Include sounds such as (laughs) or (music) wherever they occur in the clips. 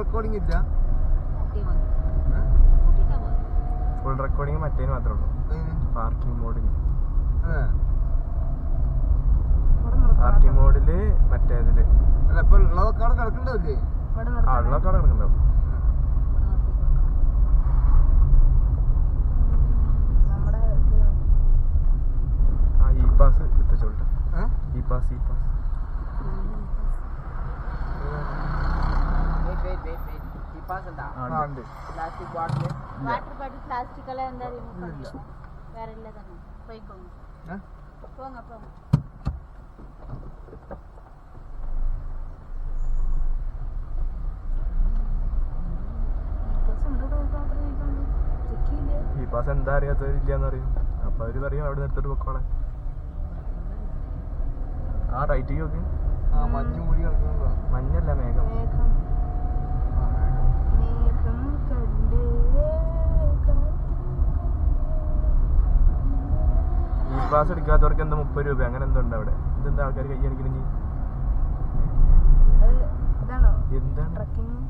Recording ഇല്ല. Full recording മറ്റേന് മാത്രമേ ഉള്ളൂ. പാർക്കിംഗ് മോഡിന്. പാർക്കിംഗ് മോഡിൽ മറ്റേതിൽ ഉള്ളതൊക്കെ കിടക്കണ്ടാവില്ലേ ആ ഉള്ളൊക്കെ അവിടെ డబ్బాస్ ఉంటా plastic bottle water bottle plastic అలా ఉందా రిమూవ్ వేరే ఇల్లదన్న పోయికోండి పోంగ పోంగ ഈ പാസ് എന്താ അറിയാത്തവരില്ലെന്ന് അറിയും അപ്പൊ അവർ പറയും അവിടെ നിർത്തിട്ട് പൊക്കോളെ. ആ റൈറ്റിങ് നോക്കി. മഞ്ഞല്ല മേഘം. പാസ് എടുക്കാത്തവർക്ക് എന്താ മുപ്പത് രൂപ അങ്ങനെ എന്തോ ഉണ്ട് അവിടെ. ഇതെന്താ ആൾക്കാർ കൈ കാണിക്കണെങ്കിൽ അത് ഇതാണോ? എന്താണ്? ട്രക്കിംഗ് ഇവിടെ.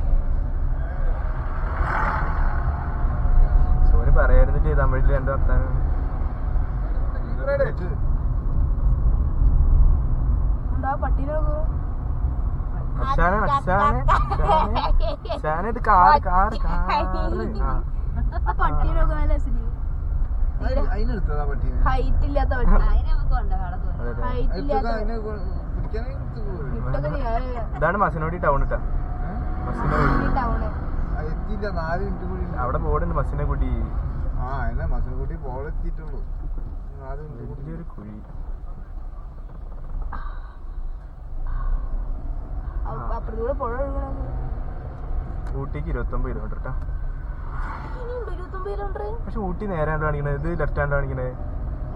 (laughs) രസമില്ലേ? അതിനെടുത്തതാ പട്ടീനെ. ഹൈറ്റ് ഇല്ലാത്ത ഇതാണ് മസിനോടി ടൗൺ ഇട്ടാ? മസിനോടി. ടൗണ്. ആ, എത്തിയില്ല. നാല് മിനിറ്റ് കൂടി അവിടെ ബോർഡുണ്ട് മസിനെ കൂടി. ആ എന്നെ മസനക്കുട്ടി പോളെത്തിയിട്ടുള്ളൂ വലിയൊരു കുഴി. അപ്പുറത്തൂടെ പുഴ ഒഴുകണത്. ഊട്ടിക്ക് ഇരുപത്തൊമ്പത് കിലോമീറ്റർ കേട്ടാ പക്ഷെ ഊട്ടി നേരെ കാണിക്കണേ ഇത് ലെഫ്റ്റ് ഹാൻഡ് കാണിക്കണേ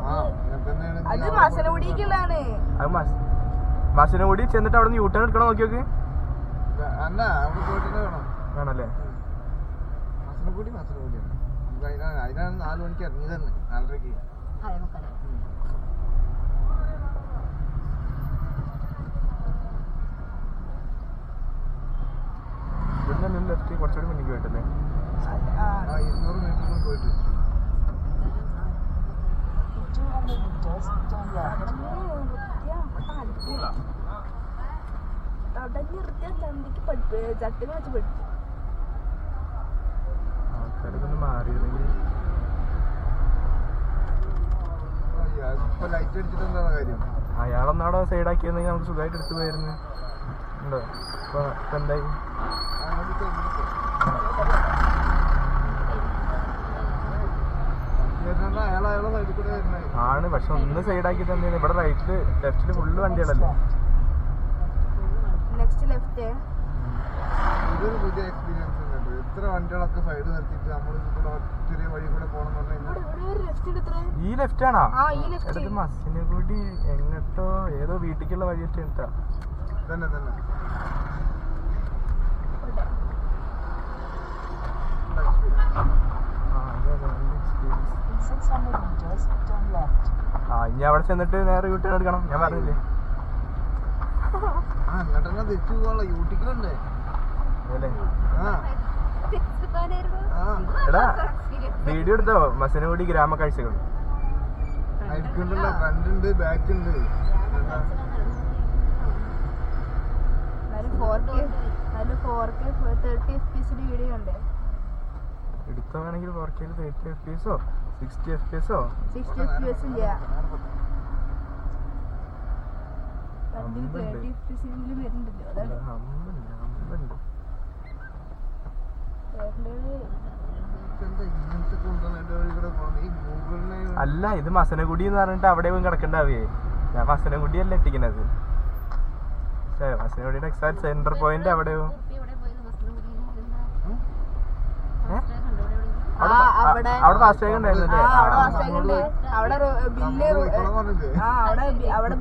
അത് ഇതിനകത്ത് മസനഗുഡിക്കുള്ളതാണ് അത് മസ് മസിനോടി ചെന്നിട്ട് അവിടെ നിന്ന് യൂട്ടേൺ എടുക്കണം നോക്കി നോക്ക്. അല്ല അവിടെ പോയിട്ട് ഇത് അതിനാണ് അതിനാണ് നാല് മണിക്ക് ഇറങ്ങി തന്നെ നാലരക്ക് ഇവിടുന്ന് നിന്ന് ലെഫ്റ്റ് കുറച്ചുകൂടി മുന്നിൽ പോയിട്ടല്ലേ ആ ഇരുന്നൂറ് മീറ്റർ പോയിട്ട് തടഞ്ഞു നിർത്തിയ ചന്തിക്ക് പഠിപ്പ് ചട്ടിന് വെച്ച് ഒന്ന് മാറിയിരുന്നെങ്കിൽ ലൈറ്റ് അടിച്ചിട്ട് കാര്യം? സൈഡാക്കിയിരുന്നെങ്കിൽ നമുക്ക് സുഖമായിട്ട് എടുത്തു പോയിരുന്നു. ഉണ്ടോ? ഇപ്പൊ ഇപ്പൊ എന്തായി? ആണ്. പക്ഷെ ഒന്ന് സൈഡാക്കി തന്നെ ഇവിടെ റൈറ്റിൽ ലെഫ്റ്റിൽ ഫുള്ള് വണ്ടികളല്ലേ? നെക്സ്റ്റ് ലെഫ്റ്റ് ഇതൊരു പുതിയ എക്സ്പീരിയൻസ്. ഇത്ര വണ്ടികളൊക്കെ സൈഡ് നിർത്തിയിട്ട് നമ്മൾ ചെറിയ വഴി കൂടെ പോകണം ലെഫ്റ്റ് ഈ ലെഫ്റ്റ് ആണോ? ആ ഈ ലെഫ്റ്റ് എടുത്ത് മസിനെ കൂടി എങ്ങോട്ടോ ഏതോ വീട്ടിലേക്കുള്ള വഴിയൊക്കെ എടുത്താ തന്നെ തന്നെ ആ, ഇനി അവിടെ ചെന്നിട്ട് നേരെ യൂട്ടേൺ എടുക്കണം. ഞാൻ പറഞ്ഞില്ലേ? ആ എന്നിട്ട് തന്നെ തിരിച്ചു പോകാനുള്ള യൂട്ടിക്കലുണ്ട് അല്ലേ ആ. എടാ വീഡിയോ എടുത്തോ? മസനഗുഡി ഗ്രാമ കാഴ്ചകൾ ഫ്രണ്ട് ഉണ്ട് ബാക്ക് ഉണ്ട് four K thirty F P എസോ sixty F P എസോ സിക്സ്റ്റി എഫ് പി എസ് ഇല്ല. അമ്മ. അല്ല ഇത് മസനഗുഡി എന്ന് പറഞ്ഞിട്ട് അവിടെ പോയി കിടക്കണ്ടാവേ. ഞാൻ മസനഗുഡി അല്ല എത്തിക്കണത് മസനഗുഡിയുടെ എക്സാക്ട് സെന്റർ പോയിന്റ് അവിടെയോ അവിടെ ഉണ്ടായിരുന്നില്ലേ? ഫാസ്റ്റാഗ് ഉണ്ടായിരുന്നു അവിടെ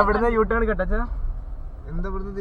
ഇവിടുന്ന് യൂട്ടേൺ കെട്ടച്ചാ എന്താ ഇവിടുന്ന്